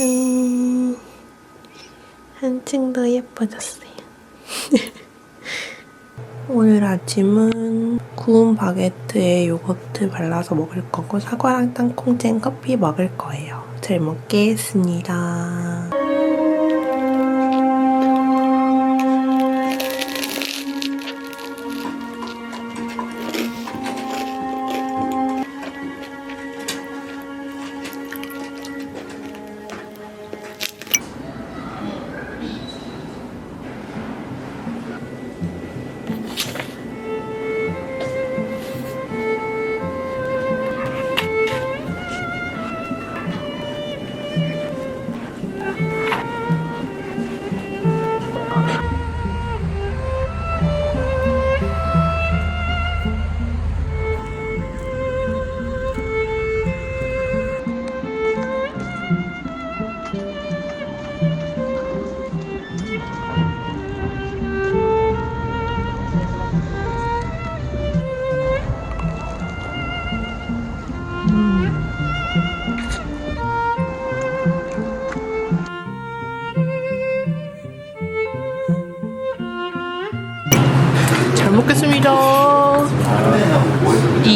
음, 한층 더 예뻐졌어요. 오늘 아침은 구운 바게트에 요거트 발라서 먹을 거고 사과랑 땅콩잼 커피 먹을 거예요. 잘 먹겠습니다.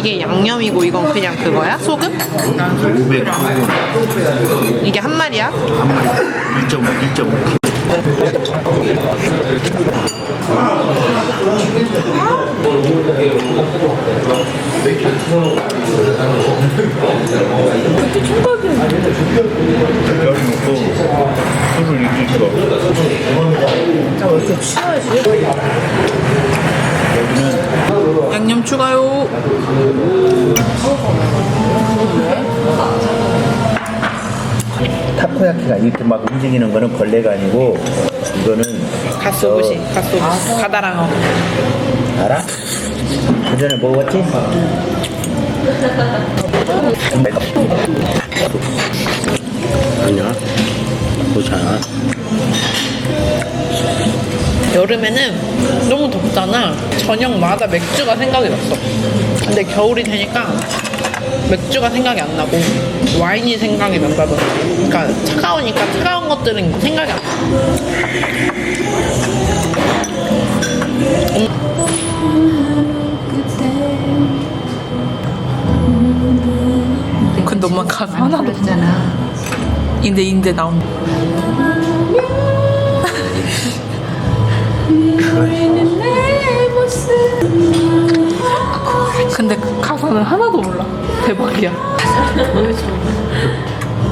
이게 양념이고 이건 그냥 그거야? 소금? 500, 이게 한 마리야? 1.5, 1.5. 열 먹고 술을 이길 거. 왜 이렇게 취하지? 양념 추가요. 타코야키가 이렇게 막 움직이는 거는 벌레가 아니고 이거는 갓소부시, 갓소부시, 가다랑어. 저, 알아? 그 전에 먹었지? 아니야. 괜찮아. 여름에는 너무 덥잖아. 저녁마다 맥주가 생각이 났어. 근데 겨울이 되니까 맥주가 생각이 안 나고 와인이 생각이 난다던가. 그러니까 차가우니까 차가운 것들은 생각이 안 나. 근데 엄마 가사 하나도 없잖아. 인데 인데 나온. 근데 그 가사는 하나도 몰라. 대박이야.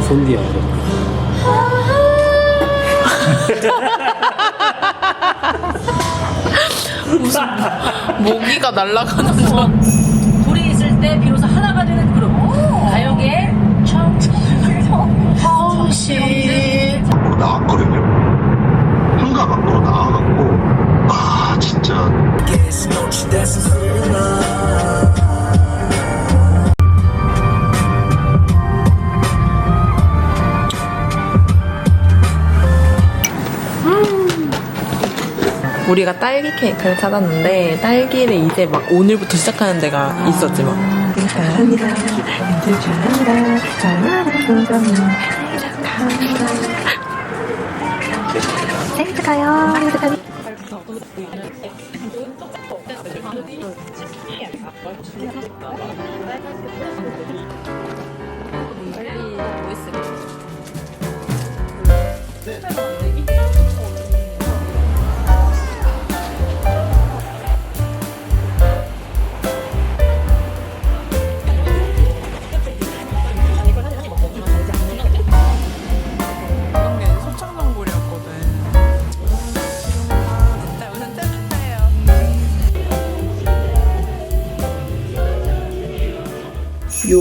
손디야. 모기가 날아가는 거. 나왔거든요. 한가 밖으로 나와갖고 아 진짜. 우리가 딸기 케이크를 찾았는데 딸기를 이제 막 오늘부터 시작하는 데가 있었지 막. 이런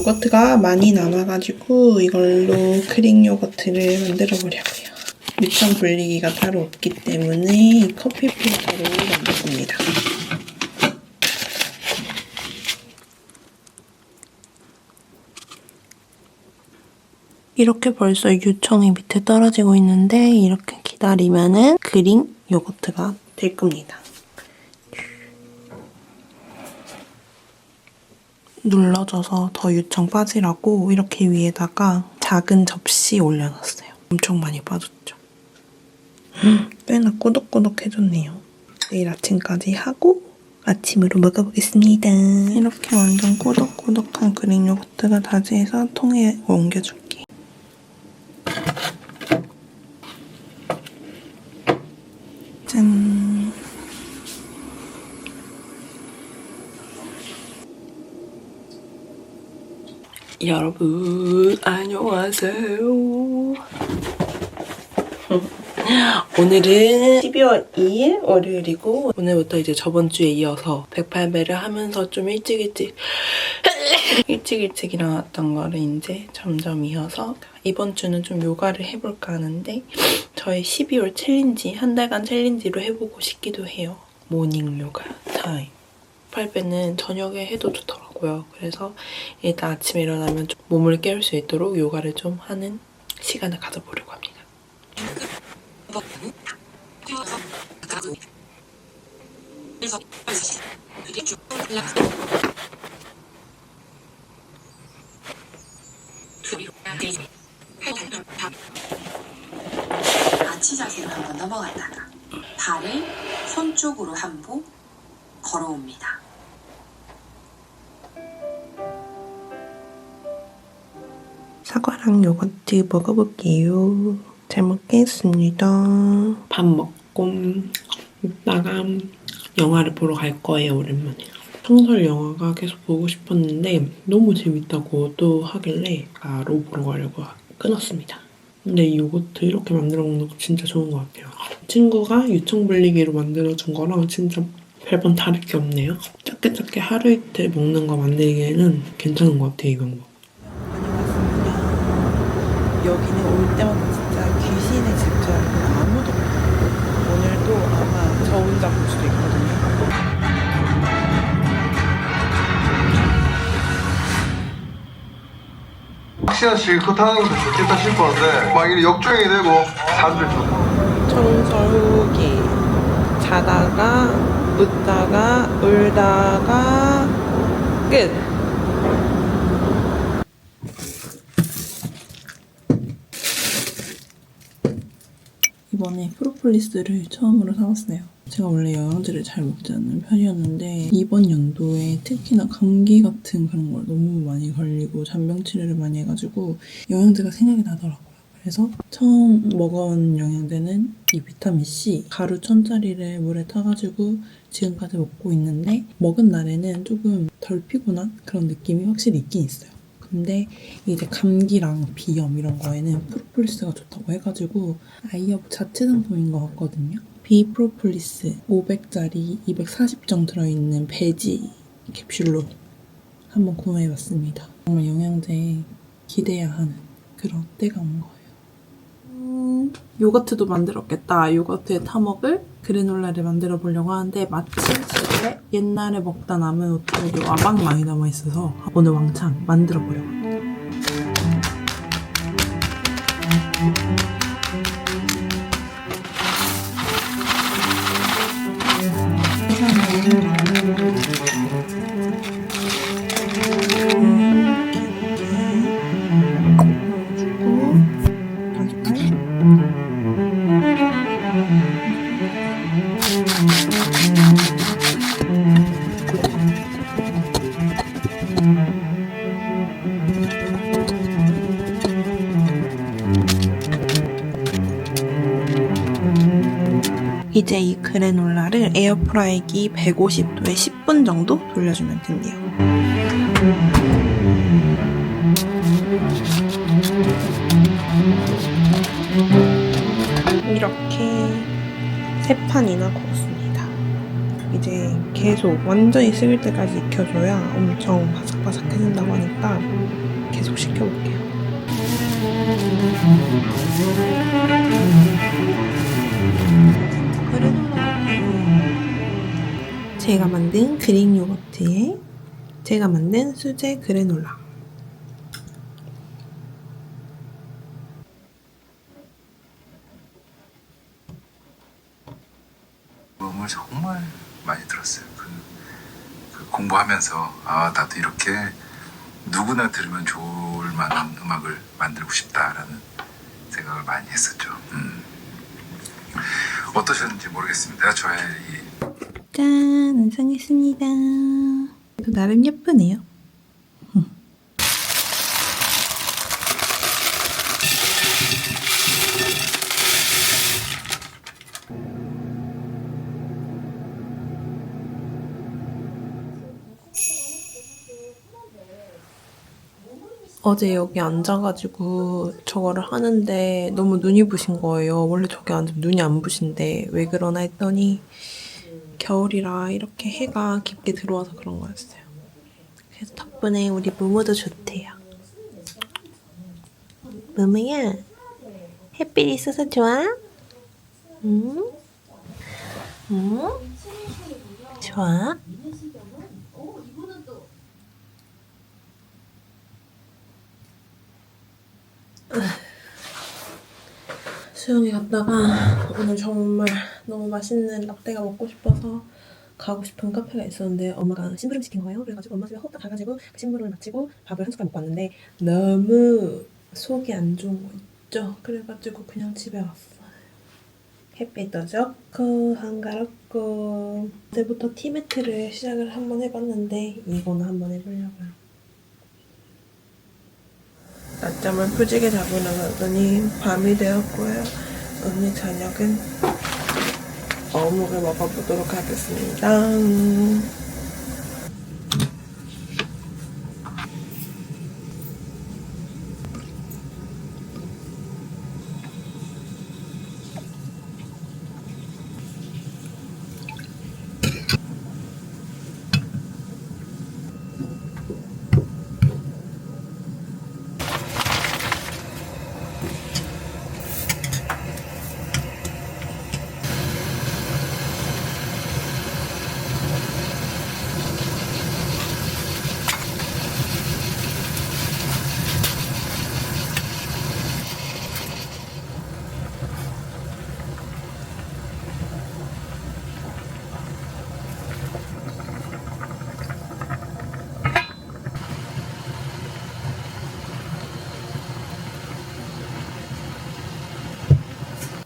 요거트가 많이 남아가지고 이걸로 크림 요거트를 만들어 보려고요. 유청 분리기가 따로 없기 때문에 이 커피 필터로 만들습니다. 이렇게 벌써 유청이 밑에 떨어지고 있는데 이렇게 기다리면은 그린 요거트가 될 겁니다. 눌러줘서 더 유청 빠지라고 이렇게 위에다가 작은 접시 올려놨어요. 엄청 많이 빠졌죠. 꽤나 꾸덕꾸덕해졌네요. 내일 아침까지 하고 아침으로 먹어보겠습니다. 이렇게 완전 꾸덕꾸덕한 그릭 요거트가 다지해서 통에 옮겨줄게. 짠. 여러분 안녕하세요. 오늘은 12월 2일 월요일이고 오늘부터 이제 저번 주에 이어서 108배를 하면서 좀 일찍 일찍 일찍 일찍 일어났던 거를 이제 점점 이어서 이번 주는 좀 요가를 해볼까 하는데 저의 12월 챌린지 한 달간 챌린지로 해보고 싶기도 해요. 모닝 요가 타임. 8배는 저녁에 해도 좋더라고요. 그래서 일단 아침에 일어나면 좀 몸을 깨울 수 있도록 요가를 좀 하는 시간을 가져보려고 합니다. 사과랑 요거트 먹어볼게요. 잘 먹겠습니다. 밥 먹고 이따가 영화를 보러 갈 거예요, 오랜만에. 청설 영화가 계속 보고 싶었는데 너무 재밌다고 또 하길래 바로 보러 가려고 끊었습니다. 근데 이 요거트 이렇게 만들어 먹는 거 진짜 좋은 것 같아요. 친구가 유청불리기로 만들어준 거랑 진짜 별반 다를 게 없네요. 작게 작게 하루 이틀 먹는 거 만들기에는 괜찮은 것 같아요, 이 방법. 여기는 올 때마다 진짜 귀신의 알고 아무도 없고 오늘도 아마 저 혼자 볼 수도 있거든요. 확실한 실컷 하는 것도 좋겠다 싶었는데 막 이렇게 역주행이 되고 사람들 좀 청설 후기 자다가 웃다가 울다가 끝. 이번에 프로폴리스를 처음으로 사왔어요. 제가 원래 영양제를 잘 먹지 않는 편이었는데 이번 연도에 특히나 감기 같은 그런 걸 너무 많이 걸리고 잔병 치료를 많이 해가지고 영양제가 생각이 나더라고요. 그래서 처음 먹어온 영양제는 이 비타민 C 가루 천짜리를 물에 타가지고 지금까지 먹고 있는데 먹은 날에는 조금 덜 피곤한 그런 느낌이 확실히 있긴 있어요. 근데 이제 감기랑 비염 이런 거에는 프로폴리스가 좋다고 해가지고 아이업 자체 상품인 것 같거든요. 비프로폴리스 500짜리 240정 들어있는 배지 캡슐로 한번 구매해봤습니다. 정말 영양제 기대야 하는 그런 때가 온 거예요. 음, 요거트도 만들었겠다. 요거트에 타먹을 그래놀라를 만들어 보려고 하는데 마침 집에 옛날에 먹다 남은 오트밀이 와방 많이 남아있어서 오늘 왕창 만들어 보려고 합니다. 이제 이 그래놀라를 에어프라이기 150도에 10분 정도 돌려주면 된대요. 이렇게 세 판이나 구웠습니다. 이제 계속 완전히 식을 때까지 익혀줘야 엄청 바삭바삭해진다고 하니까 계속 식혀볼게요. 제가 만든 그릭 요거트에 제가 만든 수제 그래놀라. 마음을 정말 많이 들었어요. 그, 그 공부하면서 아 나도 이렇게 누구나 들으면 좋을 만한 음악을 만들고 싶다라는 생각을 많이 했었죠. 음. 어떠셨는지 모르겠습니다. 저의 이 짠 완성했습니다. 나름 예쁘네요. 어제 여기 앉아가지고 저거를 하는데 너무 눈이 부신 거예요. 원래 저기 앉으면 눈이 안 부신데 왜 그러나 했더니 겨울이라 이렇게 해가 깊게 들어와서 그런 거였어요. 그래서 덕분에 우리 무무도 좋대요. 무무야, 햇빛이 있어서 좋아? 응? 응? 좋아? 수영이 갔다가 오늘 정말 너무 맛있는 라떼가 먹고 싶어서 가고 싶은 카페가 있었는데 엄마가 심부름 시킨 거예요. 그래가지고 엄마 집에 헛다 가가지고 그 심부름을 마치고 밥을 한 숟갈 먹고 왔는데 너무 속이 안 좋은 거 있죠. 그래가지고 그냥 집에 왔어요. 햇빛도 좋고 한가롭고 어제부터 티매트를 시작을 한번 해봤는데 이거는 한번 해보려고요. 낮잠을 푸지게 자고 일어났더니 밤이 되었고요. 오늘 저녁은 어묵을 먹어보도록 하겠습니다.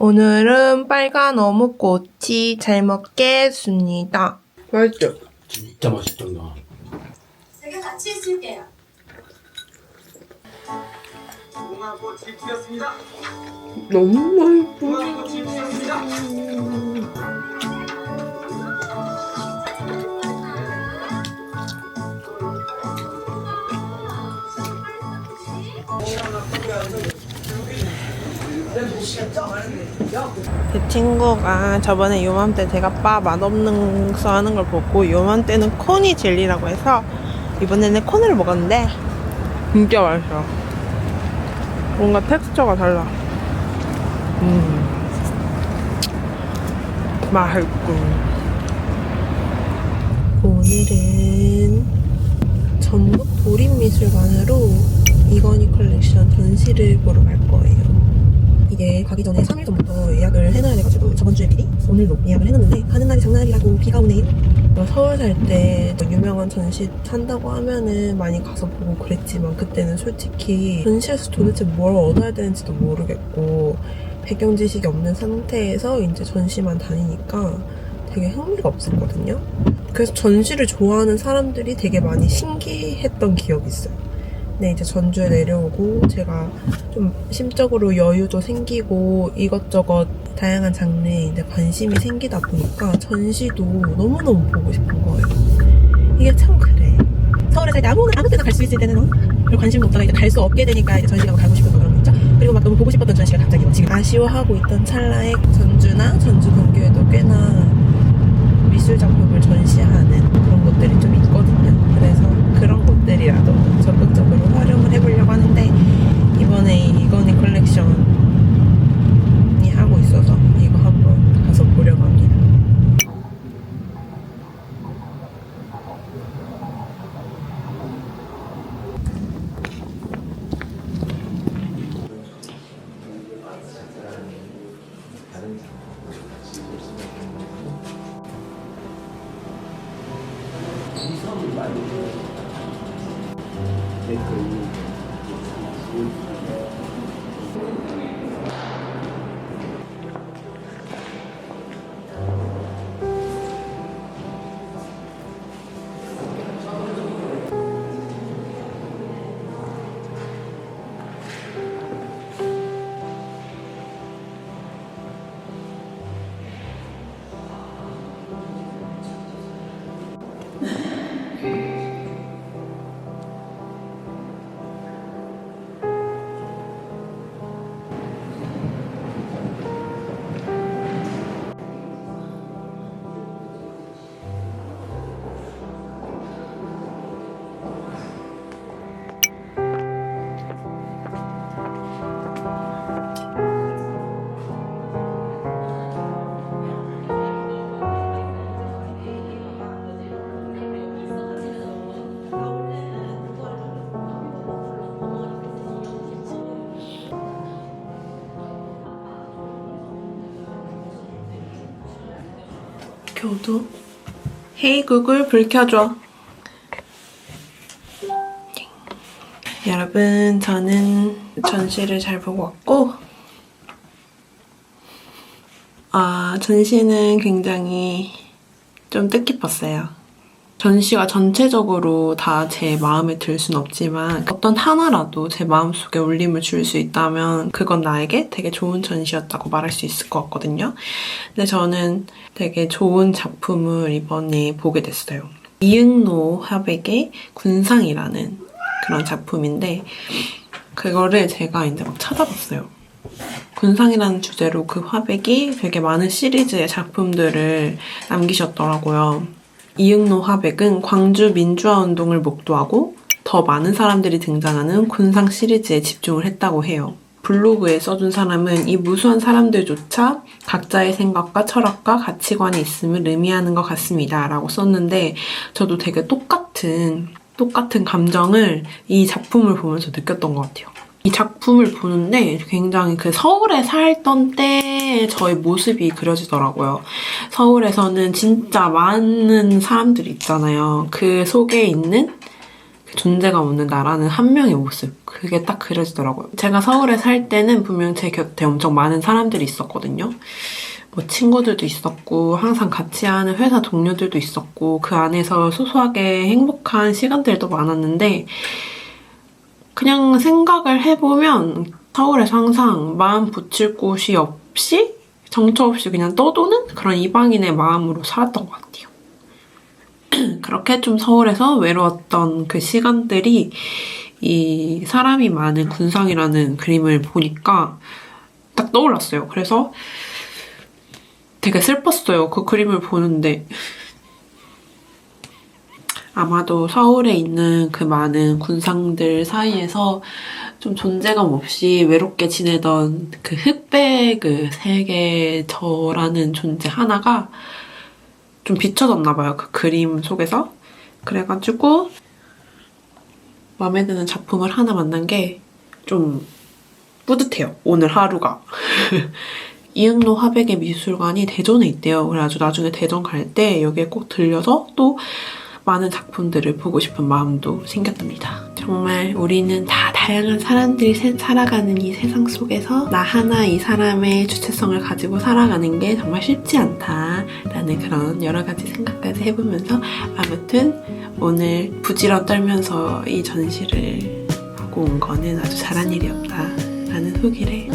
오늘은 빨간 어묵꼬치 잘 먹겠습니다. 맛있죠? 진짜 맛있던가. 제가 같이 있을게요. 너무 맛있어. 제 친구가 저번에 요맘때 제가 바 맛없는 거 하는 걸 보고 요맘때는 코니 젤리라고 해서 이번에는 코니를 먹었는데 진짜 맛있어. 뭔가 텍스처가 달라. 음. 맛있고. 오늘은 전북 도립미술관으로 이건희 컬렉션 전시를 보러 갈 거예요. 이게 가기 전에 3일 전부터 예약을 해놔야 돼가지고 저번 주에 미리 오늘로 예약을 해놨는데 가는 날이 장날이라고 비가 오네요. 어, 서울 살 때 유명한 전시 산다고 하면은 많이 가서 보고 그랬지만 그때는 솔직히 전시에서 도대체 뭘 얻어야 되는지도 모르겠고 배경 지식이 없는 상태에서 이제 전시만 다니니까 되게 흥미가 없었거든요. 그래서 전시를 좋아하는 사람들이 되게 많이 신기했던 기억이 있어요. 네, 이제 전주에 내려오고 제가 좀 심적으로 여유도 생기고 이것저것 다양한 장르에 이제 관심이 생기다 보니까 전시도 너무너무 보고 싶은 거예요. 이게 참 그래. 서울에 살때 아무, 아무 때나 갈 수 있을 때는 어? 별 관심도 없다가 이제 갈 수 없게 되니까 이제 전시가 가고 싶고 그런 거 있죠? 그리고 막 너무 보고 싶었던 전시가 갑자기 막 지금 아쉬워하고 있던 찰나에 전주나 전주 근교에도 꽤나 미술 작품을 전시하는 그런 곳들이 좀 있거든요. 그래서 그런 곳들이라도 적극적으로 활용 이렇게 어두워? 헤이 구글 불 켜줘. 여러분 저는 전시를 잘 보고 왔고 아 전시는 굉장히 좀 뜻깊었어요. 전시가 전체적으로 다 제 마음에 들 순 없지만 어떤 하나라도 제 마음속에 울림을 줄 수 있다면 그건 나에게 되게 좋은 전시였다고 말할 수 있을 것 같거든요. 근데 저는 되게 좋은 작품을 이번에 보게 됐어요. 이응노 화백의 군상이라는 그런 작품인데 그거를 제가 이제 막 찾아봤어요. 군상이라는 주제로 그 화백이 되게 많은 시리즈의 작품들을 남기셨더라고요. 이응노 화백은 광주 민주화 운동을 목도하고 더 많은 사람들이 등장하는 군상 시리즈에 집중을 했다고 해요. 블로그에 써준 사람은 이 무수한 사람들조차 각자의 생각과 철학과 가치관이 있음을 의미하는 것 같습니다. 라고 썼는데 저도 되게 똑같은 똑같은 감정을 이 작품을 보면서 느꼈던 것 같아요. 이 작품을 보는데 굉장히 그 서울에 살던 때의 저의 모습이 그려지더라고요. 서울에서는 진짜 많은 사람들이 있잖아요. 그 속에 있는 그 존재가 없는 나라는 한 명의 모습. 그게 딱 그려지더라고요. 제가 서울에 살 때는 분명 제 곁에 엄청 많은 사람들이 있었거든요. 뭐 친구들도 있었고 항상 같이 하는 회사 동료들도 있었고 그 안에서 소소하게 행복한 시간들도 많았는데 그냥 생각을 해보면 서울에서 항상 마음 붙일 곳이 없이 정처 없이 그냥 떠도는 그런 이방인의 마음으로 살았던 것 같아요. 그렇게 좀 서울에서 외로웠던 그 시간들이 이 사람이 많은 군상이라는 그림을 보니까 딱 떠올랐어요. 그래서 되게 슬펐어요. 그 그림을 보는데. 아마도 서울에 있는 그 많은 군상들 사이에서 좀 존재감 없이 외롭게 지내던 그 흑백 그 세계 저라는 존재 하나가 좀 비춰졌나 봐요. 그 그림 속에서. 그래가지고 마음에 드는 작품을 하나 만난 게 좀 뿌듯해요. 오늘 하루가. 이응로 화백의 미술관이 대전에 있대요. 그래가지고 나중에 대전 갈 때 여기에 꼭 들려서 또 많은 작품들을 보고 싶은 마음도 생겼답니다. 정말 우리는 다 다양한 사람들이 세- 살아가는 이 세상 속에서 나 하나 이 사람의 주체성을 가지고 살아가는 게 정말 쉽지 않다라는 그런 여러 가지 생각까지 해보면서 아무튼 오늘 부지런 떨면서 이 전시를 보고 온 거는 아주 잘한 일이었다라는 소개를